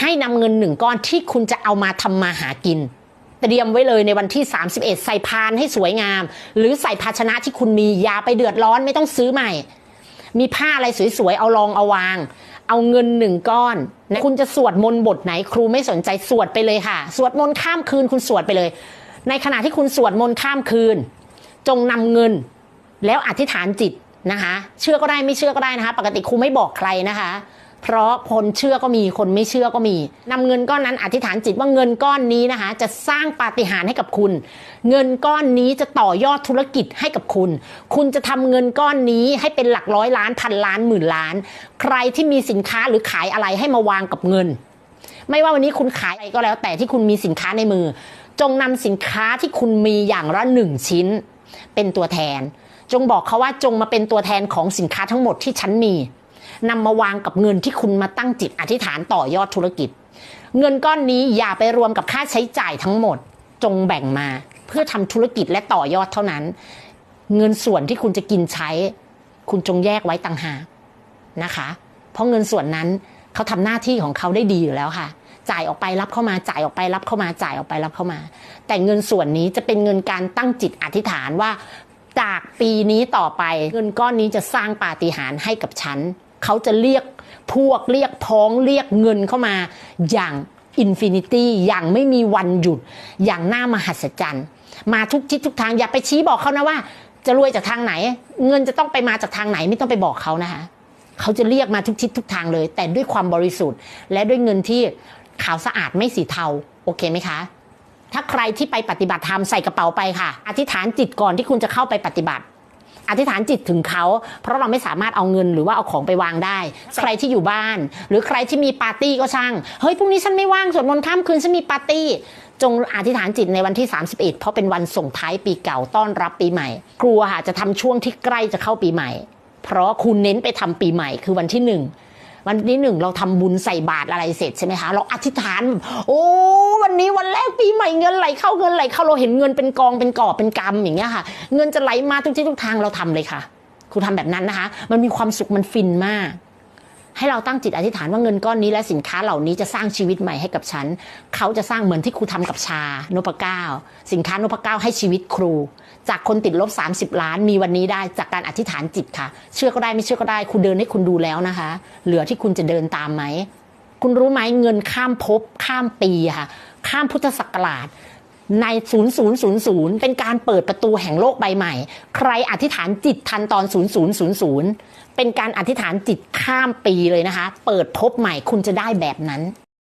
ให้นำเงินหนึ่งก้อนที่คุณจะเอามาทำมาหากิน เตรียมไว้เลยในวันที่ 31 ใส่พานให้สวยงาม หรือใส่ภาชนะที่คุณมียาไปเดือดร้อนไม่ต้องซื้อใหม่ มีผ้าอะไรสวยๆ เอารองเอาวาง เอาเงินหนึ่งก้อนนะคุณจะสวดมนต์บทไหนครูไม่สนใจสวดไปเลยค่ะ สวดมนต์ข้ามคืนคุณสวดไปเลย ในขณะที่คุณสวดมนต์ข้ามคืน จงนำเงิน แล้วอธิษฐานจิตนะคะ เชื่อก็ได้ไม่เชื่อก็ได้นะคะ ปกติครูไม่บอกใครนะคะ เพราะคนเชื่อก็มีคนไม่เชื่อก็มีนำเงินก้อนนั้นอธิษฐานจิตว่าเงินก้อนนี้นะคะ จะสร้างปาฏิหาริย์ให้กับคุณ เงินก้อนนี้จะต่อยอดธุรกิจให้กับคุณ คุณจะทำเงินก้อนนี้ให้เป็นหลักร้อยล้านพันล้านหมื่นล้าน ใครที่มีสินค้าหรือขายอะไรให้มาวางกับเงิน ไม่ว่าวันนี้คุณขายอะไรก็แล้ว แต่ที่คุณมีสินค้าในมือ จงนำสินค้าที่คุณมีอย่างละหนึ่งชิ้น เป็นตัวแทน จงบอกเขาว่าจงมาเป็นตัวแทนของสินค้าทั้งหมดที่ฉันมี นำมาวางกับเงินที่คุณมาตั้งจิตอธิษฐานต่อยอดธุรกิจ เงินก้อนนี้อย่าไปรวมกับค่าใช้จ่ายทั้งหมด จงแบ่งมา เพื่อทำธุรกิจและต่อยอดเท่านั้น เงินส่วนที่คุณจะกินใช้ คุณจงแยกไว้ต่างหากนะคะ เพราะเงินส่วนนั้นเขาทำหน้าที่ของเขาได้ดีอยู่แล้วค่ะจ่ายออกไปรับเข้ามาจ่ายออกไปรับเข้ามาจ่ายออกไปรับเข้ามา แต่เงินส่วนนี้จะเป็นเงินการตั้งจิตอธิษฐานว่า จากปีนี้ต่อไปเงินก้อนนี้จะสร้างปาฏิหาริย์ให้กับฉัน เขาจะเรียกพวกเรียกพ้องเรียกเงินเข้ามาอย่างอินฟินิตี้อย่างไม่มีวันหยุด อย่างน่ามหัศจรรย์ มาทุกทิศทุกทางอย่าไปชี้บอกเขานะว่า จะรวยจากทางไหน เงินจะต้องไปมาจากทางไหนไม่ต้องไปบอกเขานะคะเขาจะเรียกมาทุกทิศทุกทางเลย แต่ด้วยความบริสุทธิ์ และด้วยเงินที่ขาวสะอาดไม่สีเทาโอเคไหมคะ ถ้าใครที่ไปปฏิบัติธรรมใส่กระเป๋าไปค่ะ อธิษฐานจิตก่อนที่คุณจะเข้าไปปฏิบัติ อธิษฐานจิตถึงเขา เพราะเราไม่สามารถเอาเงินหรือว่าเอาของไปวางได้ ใครที่อยู่บ้าน หรือใครที่มีปาร์ตี้ก็ช่างเฮ้ยพรุ่งนี้ฉันไม่ว่างสวดมนต์ข้ามคืนฉันมีปาร์ตี้จงอธิษฐานจิตในวันที่ 31 เพราะเป็นวันส่งท้ายปีเก่าต้อนรับปีใหม่ ครัวค่ะจะทำช่วงที่ใกล้จะเข้าปีใหม่ เพราะคุณเน้นไปทำปีใหม่คือวันที่หนึ่ง วันที่หนึ่งเราทำบุญใส่บาตรอะไรเสร็จใช่ไหมคะเราอธิษฐาน โอ้วันนี้วันแรกปีใหม่เงินไหลเข้าเงินไหลเข้าเราเห็นเงินเป็นกองเป็นกอบเป็นกำอย่างเงี้ยค่ะ เงินจะไหลมาทุกที่ทุกทางเราทำเลยค่ะ ครูทำแบบนั้นนะคะ มันมีความสุขมันฟินมาก ให้เราตั้งจิตอธิษฐานว่าเงินก้อนนี้และสินค้าเหล่านี้จะสร้างชีวิตใหม่ให้กับฉัน เขาจะสร้างเหมือนที่ครูทำกับชานพเก้า สินค้านพเก้าให้ชีวิตครู จากคนติดลบ 30 ล้านมีวันนี้ได้จากการอธิษฐานจิตค่ะ เชื่อก็ได้ไม่เชื่อก็ได้ครูเดินให้คุณดูแล้วนะคะ เหลือที่คุณจะเดินตามไหมคุณรู้ไหมเงินข้ามภพข้ามปีค่ะ ข้ามพุทธศักราช ใน 0000 เป็นการเปิดประตูแห่งโลกใบใหม่ ใครอธิษฐานจิตทันตอน 0000 เป็นการอธิษฐานจิตข้ามปีเลยนะคะ เปิดพบใหม่คุณจะได้แบบนั้น